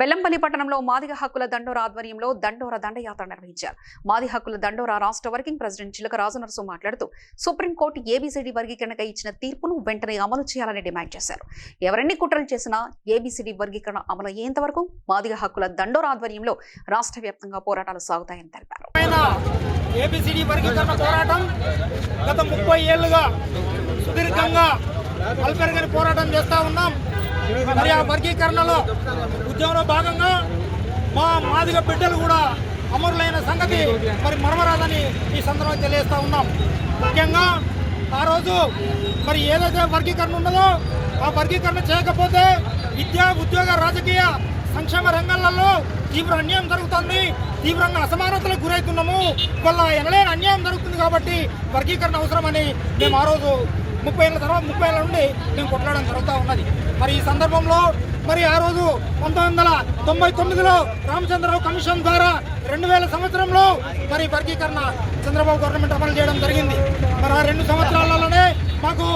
బెల్లంపల్లి పట్టణంలో మాదిగ హక్కుల దండోర ఆధ్వర్యంలో దండోర దండయాత్ర నిర్వహించారు. మాది హక్కుల దండోరా రాష్ట్ర వర్కింగ్ ప్రెసిడెంట్ చిలక రాజనరసు మాట్లాడుతూ సుప్రీంకోర్టు ఏబీసీడీ వర్గీకరణకై ఇచ్చిన తీర్పును వెంటనే అమలు చేయాలని డిమాండ్ చేశారు. ఎవరెన్ని కుట్రలు చేసినా ఏబీసీడీ వర్గీకరణ అమలు అయ్యేంత వరకు మాదిగ హక్కుల దండోర ఆధ్వర్యంలో రాష్ట్ర వ్యాప్తంగా పోరాటాలు సాగుతాయని తెలిపారు. ఏబిసిడి వర్గీకరణ పోరాటం గత ముప్పై ఏళ్ళుగా సుదీర్ఘంగా అల్పెరగని పోరాటం చేస్తా ఉన్నాం. మరి ఆ వర్గీకరణలో ఉద్యమంలో భాగంగా మా మాదిగ బిడ్డలు కూడా అమరులైన సంగతి మరి మరమరాదని ఈ సందర్భంగా తెలియజేస్తూ ఉన్నాం. ముఖ్యంగా ఆ రోజు మరి ఏదైతే వర్గీకరణ ఉన్నదో ఆ వర్గీకరణ చేయకపోతే విద్యా ఉద్యోగ రాజకీయ సంక్షేమ రంగాలలో తీవ్ర అన్యాయం జరుగుతుంది. తీవ్రంగా అసమానతలకు గురవుతున్నాము. వల్ల ఎనలేని అన్యాయం జరుగుతుంది కాబట్టి వర్గీకరణ అవసరమని మేము ఆ రోజు ముప్పై ఏళ్ళ తర్వాత ముప్పై ఏళ్ళ నుండి మేము కొట్లాడడం జరుగుతూ ఉన్నది. మరి ఈ సందర్భంలో మరి ఆ రోజు పంతొమ్మిది వందల తొంభై తొమ్మిదిలో రామచంద్రరావు కమిషన్ ద్వారా రెండు వేల సంవత్సరంలో మరి వర్గీకరణ చంద్రబాబు గవర్నమెంట్ అమలు చేయడం జరిగింది. మరి ఆ రెండు సంవత్సరాలలోనే మాకు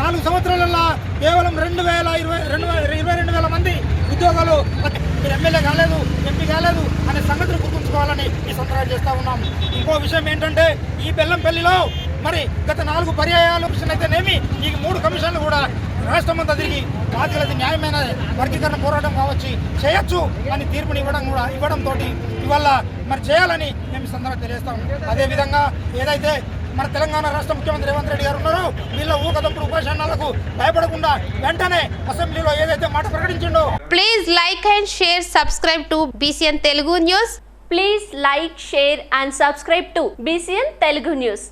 నాలుగు సంవత్సరాలలో కేవలం రెండు వేల ఇరవై రెండు వేల ఇరవై రెండు వేల మంది ఉద్యోగాలు మీరు ఎమ్మెల్యే కాలేదు ఎంపీ కాలేదు అనే సంగతిని గుర్తుంచుకోవాలని ఈ సందర్భంగా చేస్తా ఉన్నాం ఇంకో విషయం ఏంటంటే ఈ బెల్లంపల్లిలో మరి గత నాలుగు పర్యాయాలు అయితేనేమి ఈ మూడు కమిషన్లు కూడా రాష్ట్రమంతా తిరిగి బాధ్యులది న్యాయమైన వర్గీకరణ పోరాటం కావచ్చు చేయొచ్చు అని తీర్పుని ఇవ్వడం కూడా ఇవ్వడంతో ఇవాళ మరి చేయాలని మేము సందర్భంగా తెలియజేస్తాం అదేవిధంగా ఏదైతే మన తెలంగాణ రాష్ట్ర ముఖ్యమంత్రి రేవంత్ రెడ్డి గారు ఉన్నారో వీళ్ళ ఊకదంపుడు ఉపశమనాలకు భయపడకుండా వెంటనే అసెంబ్లీలో ఏదైతే మాట ప్రకటించిండో please like and share subscribe to BCN Telugu news please like share and subscribe to BCN Telugu news